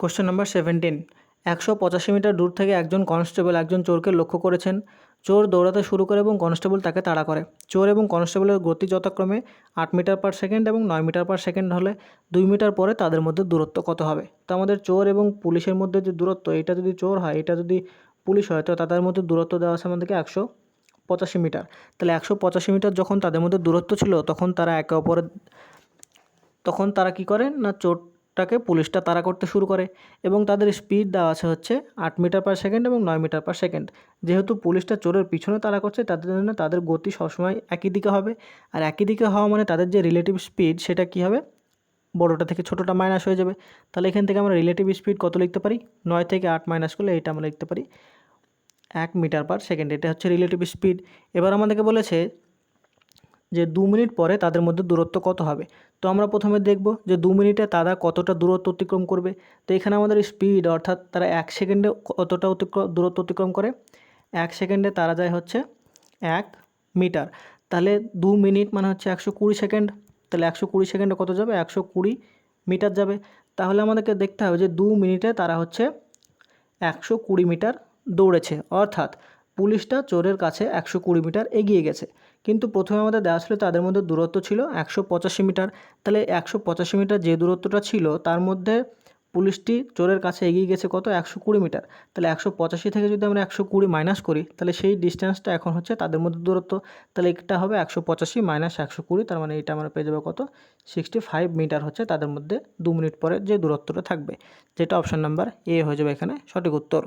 Question number seventeen একশো পঁচাশি metre দূর থেকে একজন কনস্টেবল একজন চোরকে লক্ষ্য করেছেন। চোর দৌড়াতে শুরু করে এবং কনস্টেবল তাকে তাড়া করে। চোর এবং কনস্টেবলের গতি যথাক্রমে আট মিটার পার সেকেন্ড এবং নয় মিটার পার সেকেন্ড হলে দুই মিটার পরে তাদের মধ্যে দূরত্ব কত হবে? তো আমাদের চোর এবং পুলিশের মধ্যে যে দূরত্ব, এটা যদি চোর হয়, এটা যদি পুলিশ হয়, তো তাদের মধ্যে দূরত্ব দেওয়া আছে আমাদেরকে একশো পঁচাশি মিটার। তাহলে একশো পঁচাশি মিটার যখন তাদের মধ্যে দূরত্ব ছিল, তখন তারা একে অপরের, তখন তারা কী করে? না চোরটাকে পুলিশটা তাড়া করতে শুরু করে এবং তাদের স্পিড দেওয়া আছে হচ্ছে আট মিটার পার সেকেন্ড এবং নয় মিটার পার সেকেন্ড। যেহেতু পুলিশটা চোরের পিছনে তাড়া করছে, তাদের জন্য তাদের গতি সবসময় একই দিকে হবে। আর একই দিকে হওয়া মানে তাদের যে রিলেটিভ স্পিড সেটা কী হবে? বড়োটা থেকে ছোটোটা মাইনাস হয়ে যাবে। তাহলে এখান থেকে আমরা রিলেটিভ স্পিড কত লিখতে পারি? নয় থেকে আট মাইনাস করলে এটা আমরা লিখতে পারি এক মিটার পার সেকেন্ড। এটা হচ্ছে রিলেটিভ স্পিড এবার আমাদেরকে বলেছে যে দু মিনিট পরে তাদের মধ্যে দূরত্ব কত হবে? তো আমরা প্রথমে দেখব যে দু মিনিটে তারা কতটা দূরত্ব অতিক্রম করবে। তো এখানে আমাদের স্পিড অর্থাৎ তারা এক সেকেন্ডে কতটা অতিক্রম দূরত্ব অতিক্রম করে? এক সেকেন্ডে তারা যায় হচ্ছে এক মিটার। তাহলে দু মিনিট মানে হচ্ছে একশো কুড়ি সেকেন্ড। তাহলে একশো কুড়ি সেকেন্ডে কত যাবে? একশো কুড়ি মিটার যাবে। তাহলে আমাদেরকে দেখতে হবে যে দু মিনিটে তারা হচ্ছে একশো কুড়ি মিটার দৌড়েছে। অর্থাৎ পুলিশটা চোরের কাছে একশো কুড়ি মিটার এগিয়ে গেছে। কিন্তু প্রথমে আমাদের দেওয়া ছিল তাদের মধ্যে দূরত্ব ছিল একশো পঁচাশি মিটার। তাহলে একশো পঁচাশি মিটার যে দূরত্বটা ছিল, তার মধ্যে পুলিশটি চোরের কাছে এগিয়ে গেছে কত? একশো কুড়ি মিটার। তাহলে একশো পঁচাশি থেকে যদি আমরা একশো কুড়ি মাইনাস করি, তাহলে সেই ডিস্টেন্সটা এখন হচ্ছে তাদের মধ্যে দূরত্ব। তাহলে এটা হবে একশো পঁচাশি মাইনাস একশো কুড়ি, তার মানে এটা আমরা পেয়ে যাব কত? সিক্সটি ফাইভ মিটার হচ্ছে তাদের মধ্যে দু মিনিট পরে যে দূরত্বটা থাকবে। যেটা অপশান নাম্বার এ হয়ে যাবে এখানে সঠিক উত্তর।